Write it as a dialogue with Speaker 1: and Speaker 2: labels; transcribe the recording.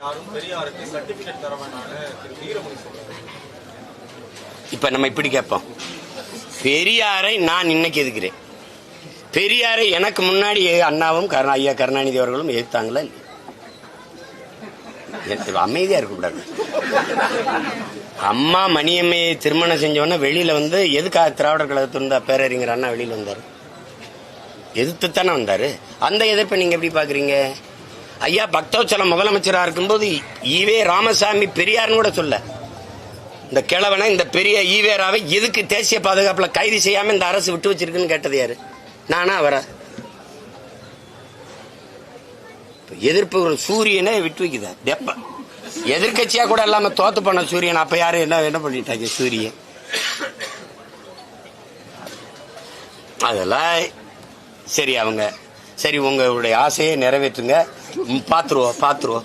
Speaker 1: யாரும் பெரியாருக்கு சர்டிபிகேட் தர வீரமணி சொல்றாரு.
Speaker 2: இப்ப நம்ம இப்படி கேட்போம். பெரியாரை நான் இன்னைக்கு எதுக்கிறேன்? பெரியாரை எனக்கு முன்னாடி அண்ணாவும் கருணா ஐயா கருணாநிதி அவர்களும் எதிர்த்தாங்களா இல்லையா? அமைதியா இருக்கக்கூடாது அம்மா மணியம்மையை திருமணம் செஞ்சவொடனே வெளியில வந்து எதுக்காக திராவிடர் கழகத்தில் இருந்தா பேரறிஞர் அண்ணா வெளியில வந்தாரு? எதிர்த்து தானே வந்தாரு? அந்த எதிர்ப்பை நீங்க எப்படி பாக்குறீங்க? ஐயா பக்தவச்சலம் முதலமைச்சராக இருக்கும்போது ஈவே ராமசாமி பெரியார்னு கூட சொல்ல. இந்த கிழவனை இந்த பெரிய ஈவேராவை எதுக்கு தேசிய பாதுகாப்பில் கைது செய்யாமல் இந்த அரசு விட்டு வச்சிருக்குன்னு கேட்டது யாரு? நானா அவரா? இப்ப எதிர்ப்பு சூரியனை விட்டு வைக்குதா? டெப்ப எதிர்க்கட்சியா கூட இல்லாம தோத்து பண்ண சூரியன் அப்ப யாரு என்ன என்ன பண்ணிட்டாங்க சூரியன்? அதெல்லாம் சரி அவங்க. சரி உங்களுடைய ஆசையை நிறைவேற்றுங்க. Patroa, patroa.